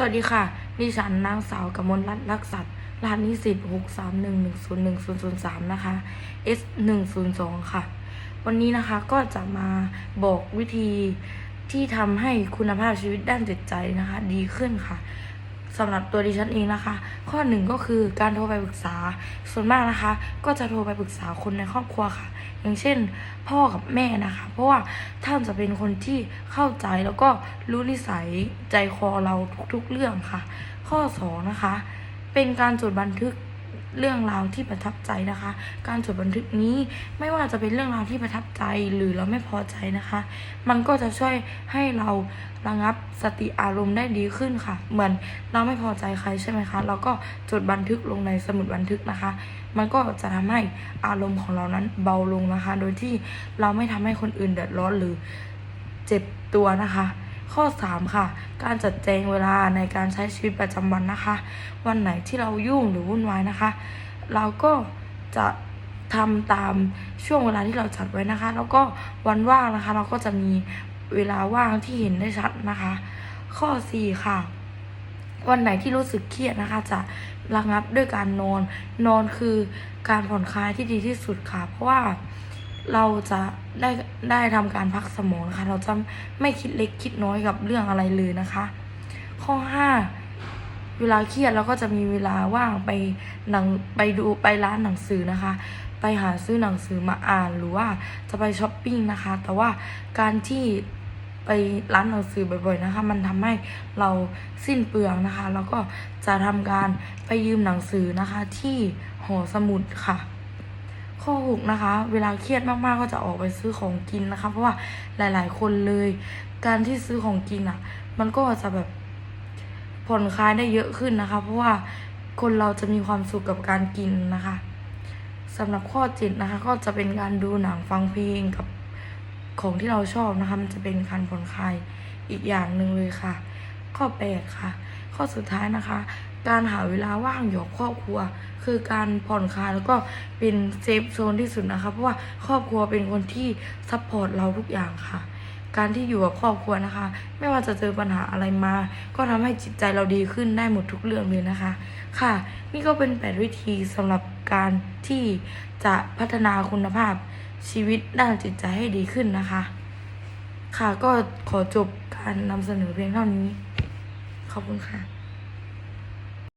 สวัสดีค่ะ ดิฉันนางสาวกมลรัตน์รักษัตริย์รหัสนิสิตหกสามหนึ่งหนึ่งศูนย์หนึ่งศูนย์ศูนย์สามนะคะ S หนึ่งศูนย์สองค่ะ วันนี้นะคะก็จะมาบอกวิธีที่ทำให้คุณภาพชีวิตด้านจิตใจนะคะ ดีขึ้นค่ะ สำหรับตัวดิฉันเองนะคะ ข้อหนึ่งก็คือการโทรไปปรึกษา ส่วนมากนะคะ ก็จะโทรไปปรึกษาคนในครอบครัวค่ะ อย่างเช่น พ่อกับแม่นะคะ เพราะว่าท่านจะเป็นคนที่เข้าใจแล้วก็รู้นิสัยใจคอเราทุกๆเรื่องค่ะ ข้อสองนะคะ เป็นการจดบันทึก เรื่องราวที่ประทับใจนะคะ การจดบันทึกนี้ไม่ว่าจะเป็นเรื่องราวที่ประทับใจหรือเราไม่พอใจนะคะ มันก็จะช่วยให้เราระงับสติอารมณ์ได้ดีขึ้นค่ะ เหมือนเราไม่พอใจใครใช่ไหมคะ เราก็จดบันทึกลงในสมุดบันทึกนะคะ มันก็จะทำให้อารมณ์ของเรานั้นเบาลงนะคะ โดยที่เราไม่ทำให้คนอื่นเดือดร้อนหรือเจ็บตัวนะคะ ข้อ 3 ค่ะ การจัดแจงเวลาในการใช้ชีวิตประจำวันนะคะ วันไหนที่เรายุ่งหรือวุ่นวายนะคะ เราก็จะทำตามช่วงเวลาที่เราจัดไว้นะคะ แล้วก็วันว่างนะคะ เราก็จะมีเวลาว่างที่เห็นได้ชัดนะคะ ข้อ 4 ค่ะ วันไหนที่รู้สึกเครียดนะคะ จะระงับด้วยการนอน นอนคือการผ่อนคลายที่ดีที่สุดค่ะ เพราะว่า เราจะได้ได้ทำการพักสมองนะคะ เราจะไม่คิดเล็กคิดน้อยกับเรื่องอะไรเลยนะคะ ข้อ 5 เวลาเครียดเราก็จะมีเวลาว่างไปหนังไปดูไปร้านหนังสือนะคะ ไปหาซื้อหนังสือมาอ่านหรือว่าจะไปช้อปปิ้งนะคะ แต่ว่าการที่ไปร้านหนังสือบ่อยๆนะคะ มันทำให้เราสิ้นเปลืองนะคะ แล้วก็จะทำการไปยืมหนังสือนะคะที่หอสมุดค่ะ ข้อหกนะคะ เวลาเครียดมากๆก็จะออกไปซื้อของกินนะคะ เพราะว่าหลาย ๆ คนเลย การที่ซื้อของกินอะ มันก็จะแบบผ่อนคลายได้เยอะขึ้นนะคะ เพราะว่าคนเราจะมีความสุขกับการกินนะคะสำหรับข้อเจ็ดนะคะ ก็จะเป็นการดูหนังฟังเพลงกับของที่เราชอบนะคะ มันจะเป็นการผ่อนคลายอีกอย่างหนึ่งเลยค่ะ ข้อแปดค่ะ ข้อสุดท้ายนะคะ การหาเวลาว่างอยู่กับครอบครัว คือการผ่อนคลายแล้วก็เป็นเซฟโซนที่สุดนะคะ เพราะว่าครอบครัวเป็นคนที่ซัพพอร์ตเราทุกอย่างค่ะ การที่อยู่กับครอบครัวนะคะ ไม่ว่าจะเจอปัญหาอะไรมา ก็ทำให้จิตใจเราดีขึ้นได้หมดทุกเรื่องเลยนะคะ ค่ะ นี่ก็เป็นแปดวิธีสำหรับการที่จะพัฒนาคุณภาพชีวิตด้านจิตใจให้ดีขึ้นนะคะ ค่ะก็ขอจบการนำเสนอเพียงเท่านี้ ขอบคุณค่ะ